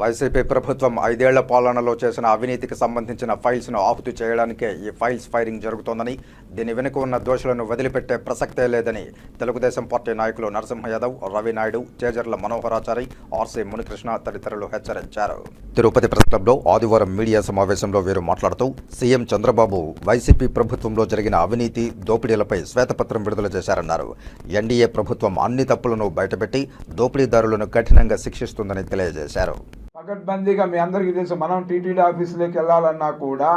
YCP ప్రభుత్వం ఐదేళ్ళ పాలనలో చేసిన అవినీతికి సంబంధించిన ఫైల్స్ను ఆహుతి చేయడానికే ఈ ఫైల్స్ ఫైరింగ్ జరుగుతోందని దీని వెనుక ఉన్న దోషులను వదిలిపెట్టే ప్రసక్తే లేదని తెలుగుదేశం పార్టీ నాయకులు నరసింహ యాదవ్ రవి నాయుడు చేజర్ల మనోహరాచారి ఆర్సీ మునికృష్ణ తదితరులు హెచ్చరించారు. తిరుపతి ప్రెస్ క్లబ్లో ఆదివారం మీడియా సమావేశంలో వీరు మాట్లాడుతూ సీఎం చంద్రబాబు వైసీపీ ప్రభుత్వంలో జరిగిన అవినీతి దోపిడీలపై శ్వేతపత్రం విడుదల చేశారన్నారు. ఎన్డీఏ ప్రభుత్వం అన్ని తప్పులను బయటపెట్టి దోపిడీదారులను కఠినంగా శిక్షిస్తుందని తెలియజేశారు. పకడ్బందీగా మీ అందరికీ తెలుసు మనం టీటీడీ ఆఫీసులోకి వెళ్ళాలన్నా కూడా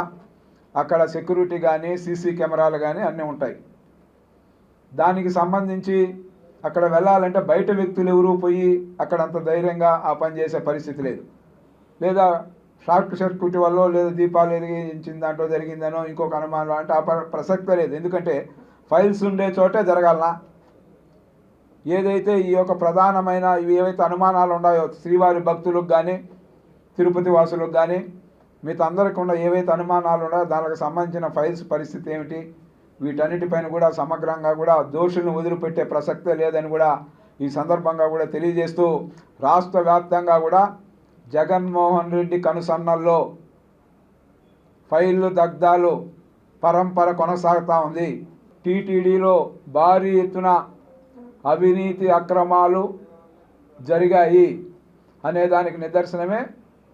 అక్కడ సెక్యూరిటీ కానీ సీసీ కెమెరాలు కానీ అన్నీ ఉంటాయి. దానికి సంబంధించి అక్కడ వెళ్ళాలంటే బయట వ్యక్తులు ఎవరు పోయి అక్కడ అంత ధైర్యంగా ఆ పని చేసే పరిస్థితి లేదు. లేదా షార్ట్ సర్క్యూట్ వల్ల లేదా దీపాలు వెలిగించిన దాంట్లో జరిగిందనో ఇంకొక అనుమానం అంటే ఆ ప్రసక్తి ప్రసక్తే లేదు. ఎందుకంటే ఫైల్స్ ఉండే చోటే జరగాలనా? ఏదైతే ఈ యొక్క ప్రధానమైన ఏవైతే అనుమానాలు ఉన్నాయో శ్రీవారి భక్తులకు కానీ తిరుపతి వాసులకు కానీ మీతో అందరికీ ఉన్న ఏవైతే అనుమానాలు ఉన్నాయో దానికి సంబంధించిన ఫైల్స్ పరిస్థితి ఏమిటి? వీటన్నిటిపైన కూడా సమగ్రంగా కూడా దోషులను వదిలిపెట్టే ప్రసక్తే లేదని కూడా ఈ సందర్భంగా కూడా తెలియజేస్తూ రాష్ట్ర వ్యాప్తంగా కూడా జగన్మోహన్ రెడ్డి కనుసన్నల్లో ఫైళ్ళు దగ్ధాలు పరంపర కొనసాగుతూ ఉంది. టీటీడీలో భారీ ఎత్తున అవినీతి అక్రమాలు జరిగాయి అనే దానికి నిదర్శనమే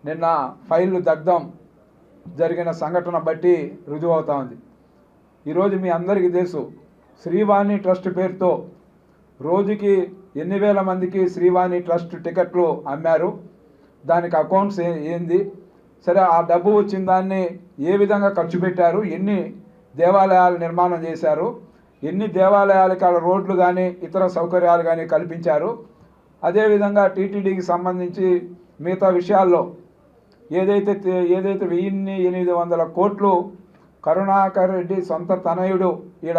నిన్న ఫైళ్ళు దగ్ధం జరిగిన సంఘటన బట్టి రుజువవుతా ఉంది. ఈరోజు మీ అందరికీ తెలుసు శ్రీవాణి ట్రస్ట్ పేరుతో రోజుకి ఎన్ని వేల మందికి శ్రీవాణి ట్రస్ట్ టికెట్లు అమ్మారు దానికి అకౌంట్స్ ఏ- ఏంది సరే ఆ డబ్బు వచ్చిన దాన్ని ఏ విధంగా ఖర్చు పెట్టారు ఎన్ని దేవాలయాలు నిర్మాణం చేశారు ఎన్ని దేవాలయాలకి అలా రోడ్లు కానీ ఇతర సౌకర్యాలు కానీ కల్పించారు అదేవిధంగా టీటీడీకి సంబంధించి మిగతా విషయాల్లో ఏదైతే ఏదైతే వెయ్యిన్ని ఎనిమిది వందల కోట్లు కరుణాకర్ రెడ్డి సొంత తనయుడు ఈడ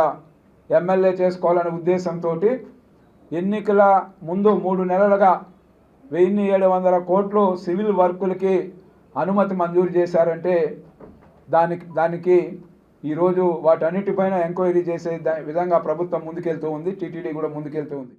ఎమ్మెల్యే చేసుకోవాలనే ఉద్దేశంతో ఎన్నికల ముందు మూడు నెలలుగా వెయ్యిన్ని ఏడు వందల కోట్లు సివిల్ వర్కులకి అనుమతి మంజూరు చేశారంటే దానికి దానికి ఈరోజు వాటన్నిటిపైన ఎంక్వైరీ చేసే విధంగా ప్రభుత్వం ముందుకెళ్తూ ఉంది టీటీడీ కూడా ముందుకెళ్తూ ఉంది.